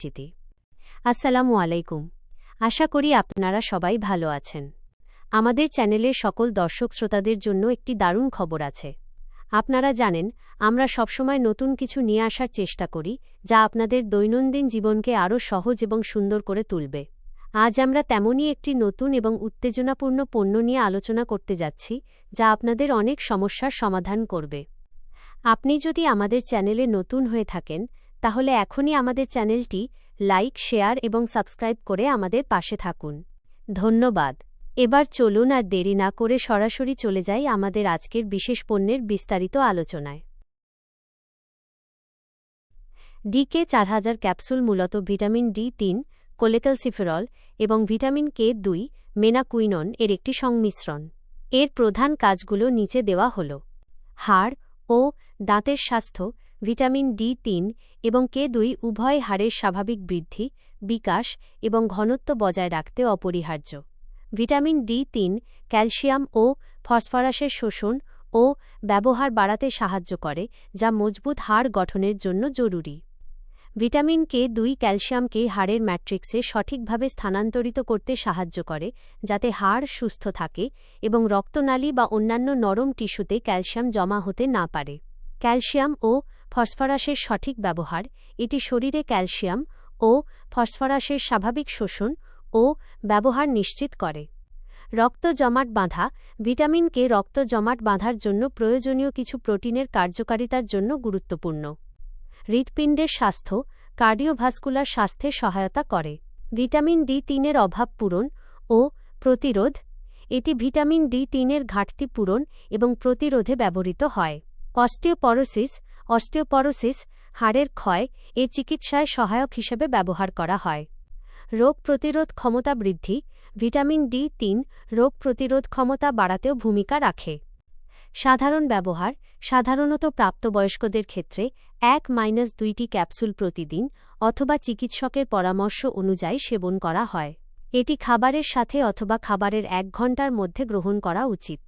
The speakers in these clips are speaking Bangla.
পরিচিতি আসসালামু আলাইকুম। আশা করি আপনারা সবাই ভালো আছেন। আমাদের চ্যানেলের সকল দর্শক শ্রোতাদের জন্য একটি দারুণ খবর আছে। আপনারা জানেন, আমরা সবসময় নতুন কিছু নিয়ে আসার চেষ্টা করি, যা আপনাদের দৈনন্দিন জীবনকে আরও সহজ এবং সুন্দর করে তুলবে। আজ আমরা তেমনই একটি নতুন এবং উত্তেজনাপূর্ণ পণ্য নিয়ে আলোচনা করতে যাচ্ছি, যা আপনাদের অনেক সমস্যার সমাধান করবে। আপনি যদি আমাদের চ্যানেলে নতুন হয়ে থাকেন তাহলে এখনই আমাদের চ্যানেলটি লাইক, শেয়ার এবং সাবস্ক্রাইব করে আমাদের পাশে থাকুন। ধন্যবাদ। এবার চলুন আর দেরি না করে সরাসরি চলে যাই আমাদের আজকের বিশেষ পণ্যের বিস্তারিত আলোচনায়। ডিকে চার হাজার ক্যাপসুল মূলত ভিটামিন ডি তিন কোলেক্যালসিফেরল এবং ভিটামিন কে দুই, মেনাকুইনন এর একটি সংমিশ্রণ। এর প্রধান কাজগুলো নিচে দেওয়া হল। হাড় ও দাঁতের স্বাস্থ্য ভিটামিন ডি তিন এবং কে দুই উভয় হাড়ের স্বাভাবিক বৃদ্ধি, বিকাশ এবং ঘনত্ব বজায় রাখতে অপরিহার্য। ভিটামিন ডি তিন ক্যালসিয়াম ও ফসফরাসের শোষণ ও ব্যবহার বাড়াতে সাহায্য করে, যা মজবুত হাড় গঠনের জন্য জরুরি। ভিটামিন কে দুই ক্যালসিয়ামকে হাড়ের ম্যাট্রিক্সে সঠিকভাবে স্থানান্তরিত করতে সাহায্য করে, যাতে হাড় সুস্থ থাকে এবং রক্তনালী বা অন্যান্য নরম টিস্যুতে ক্যালসিয়াম জমা হতে না পারে। ক্যালসিয়াম ও ফসফরাসের সঠিক ব্যবহার, এটি শরীরে ক্যালসিয়াম ও ফসফরাসের স্বাভাবিক শোষণ ও ব্যবহার নিশ্চিত করে। রক্ত জমাট বাঁধা, ভিটামিন কে রক্ত জমাট বাঁধার জন্য প্রয়োজনীয় কিছু প্রোটিনের কার্যকারিতার জন্য গুরুত্বপূর্ণ। হৃৎপিণ্ডের স্বাস্থ্য, কার্ডিওভাস্কুলার স্বাস্থ্যে সহায়তা করে। ভিটামিন ডি তিনের অভাব পূরণ ও প্রতিরোধ, এটি ভিটামিন ডি তিনের ঘাটতি পূরণ এবং প্রতিরোধে ব্যবহৃত হয়। অস্টিওপরোসিস অস্টিওপরোসিস, হাড়ের ক্ষয়, এ চিকিৎসায় সহায়ক হিসেবে ব্যবহার করা হয়। রোগ প্রতিরোধ ক্ষমতা বৃদ্ধি, ভিটামিন ডি তিন রোগ প্রতিরোধ ক্ষমতা বাড়াতেও ভূমিকা রাখে। সাধারণ ব্যবহার, সাধারণত প্রাপ্তবয়স্কদের ক্ষেত্রে এক মাইনাস দুইটি ক্যাপসুল প্রতিদিন অথবা চিকিৎসকের পরামর্শ অনুযায়ী সেবন করা হয়। এটি খাবারের সাথে অথবা খাবারের এক ঘণ্টার মধ্যে গ্রহণ করা উচিত।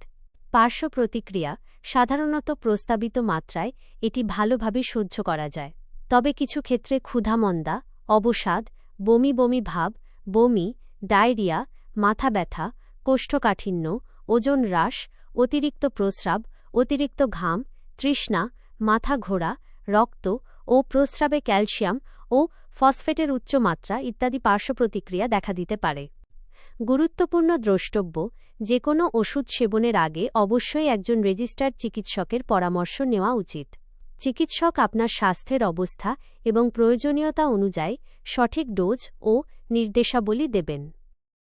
পার্শ্ব প্রতিক্রিয়া সাধারণত প্রস্তাবিত মাত্রায় এটি ভালোভাবে সহ্য করা যায়। তবে কিছু ক্ষেত্রে ক্ষুধামন্দা, অবসাদ, বমি বমি ভাব, বমি, ডায়রিয়া, মাথা ব্যথা, কোষ্ঠকাঠিন্য, ওজন হ্রাস, অতিরিক্ত প্রস্রাব, অতিরিক্ত ঘাম, তৃষ্ণা, মাথা ঘোরা, রক্ত ও প্রস্রাবে ক্যালসিয়াম ও ফসফেটের উচ্চ মাত্রা ইত্যাদি পার্শ্বপ্রতিক্রিয়া দেখা দিতে পারে। গুরুত্বপূর্ণ দ্রষ্টব্য যে কোনো ওষুধ সেবনের আগে অবশ্যই একজন রেজিস্টার্ড চিকিৎসকের পরামর্শ নেওয়া উচিত। চিকিৎসক আপনার স্বাস্থ্যের অবস্থা এবং প্রয়োজনীয়তা অনুযায়ী সঠিক ডোজ ও নির্দেশাবলী দেবেন।